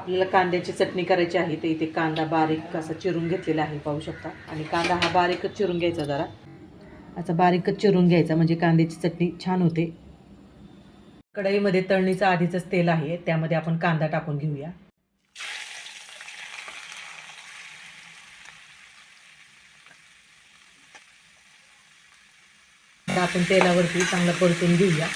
आपल्याला कांद्याची चटणी करायची आहे तर इथे कांदा बारीक असा चिरून घेतलेला आहे पाहू शकता. आणि कांदा हा बारीकच चिरून घ्यायचा जरा. असा बारीकच चिरून घ्यायचा म्हणजे कांद्याची चटणी छान होते. कढईमध्ये तळणीचं आधीचंच तेल आहे त्यामध्ये आपण कांदा टाकून घेऊया. आपण तेलावरती चांगला परतून घेऊया.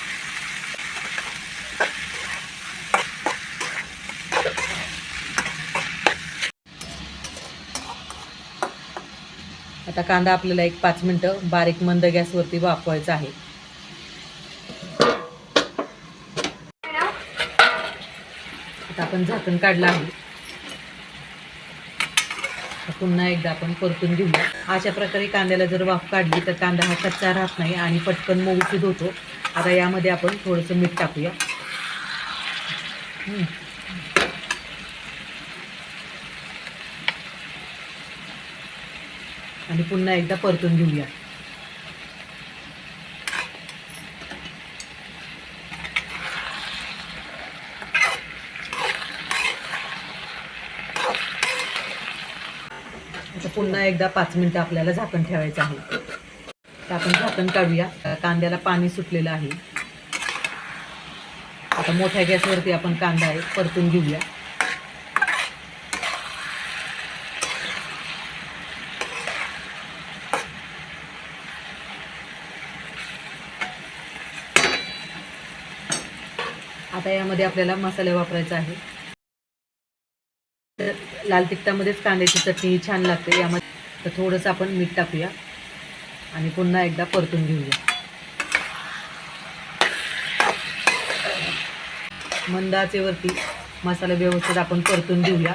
आता कांदा आपल्याला एक पाच मिनटं बारीक मंद गॅसवरती वाफवायचा आहे. आता आपण झाकण काढलं आहे. पुन्हा एकदा आपण परतून घेऊया. अशा प्रकारे कांद्याला जर वाफ काढली तर कांदा हा कच्चा राहत नाही आणि पटकन मऊसूद होतो. आता यामध्ये आपण थोडंसं मीठ टाकूया. आणि पुन्हा एकदा परतून घेऊया. पुन्हा एकदा पाच मिनटं आपल्याला झाकण ठेवायचं आहे. तर आपण झाकण काढूया. कांद्याला पाणी सुटलेलं आहे. आता मोठ्या गॅसवरती आपण कांदा आहे परतून घेऊया. आता यामध्ये आपल्याला मसाले वापरायचा आहे तर लाल तिखटामध्येच कांद्याची चटणी छान लागते. यामध्ये तर थोडंसं आपण मीठ टाकूया. आणि पुन्हा एकदा परतून घेऊया. मंद आचेवरती मसाला व्यवस्थित आपण परतून घेऊया.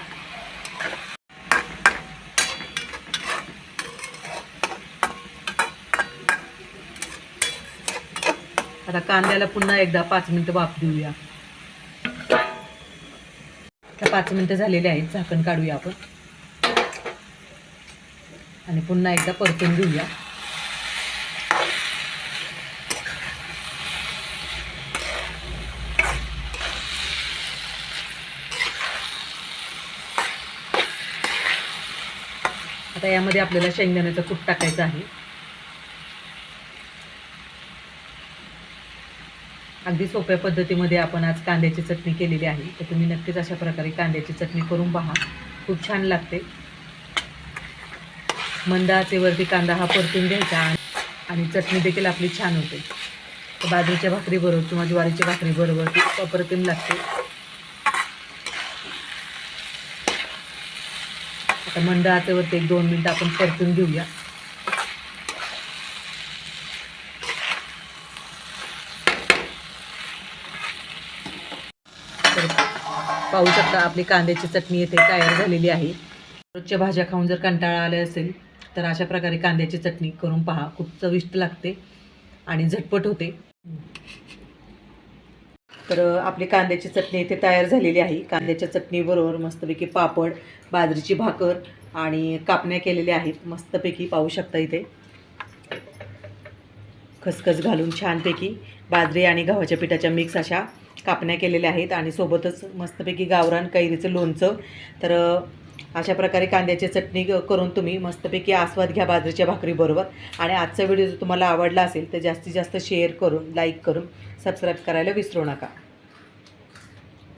आता कांद्याला पुन्हा एकदा पाच मिनिटं वाफ देऊया. आता पाच मिनटं झालेली आहेत झाकण काढूया आपण. आणि पुन्हा एकदा परतून घेऊया. आता यामध्ये आपल्याला शेंगदाण्याचं कूट टाकायचं आहे. अगदी सोप्या पद्धतीमध्ये आपण आज कांद्याची चटणी केलेली आहे. तर तुम्ही नक्कीच अशा प्रकारे कांद्याची चटणी करून पहा. खूप छान लागते. मंद आचेवरती कांदा हा परतून घ्यायचा आणि- चटणी देखील आपली छान होते. तर बाजरीच्या भाकरीबरोबर किंवा ज्वारीच्या भाकरीबरोबर ती अप्रतिम लागते. आता मंद आचेवरती एक दोन मिनटं आपण परतून घेऊया. पाहू शकता आपली कांद्याची चटणी येथे तयार झालेली आहे. रोजच्या भाज्या खाऊन जर कंटाळा आले असेल तर अशा प्रकारे कांद्याची चटणी करून पहा. खूप चविष्ट लागते आणि झटपट होते. तर आपली कांद्याची चटणी इथे तयार झालेली आहे. कांद्याच्या चटणीबरोबर मस्तपैकी पापड बाजरीची भाकर आणि कापण्या केलेल्या आहेत. मस्तपैकी पाहू शकता इथे. खसखस घालून छानपैकी बाजरी आणि गव्हाच्या पिठाच्या मिक्स अशा कापण्या केलेल्या आहेत आणि सोबतच मस्तपैकी गावरान कैरीचं लोणचं. तर अशा प्रकारे कांद्याची चटणी करून तुम्ही मस्तपैकी आस्वाद घ्या बाजरीच्या भाकरीबरोबर. आणि आजचा व्हिडिओ जर तुम्हाला आवडला असेल तर जास्तीत जास्त शेअर करून लाईक करून सबस्क्राईब करायला विसरू नका.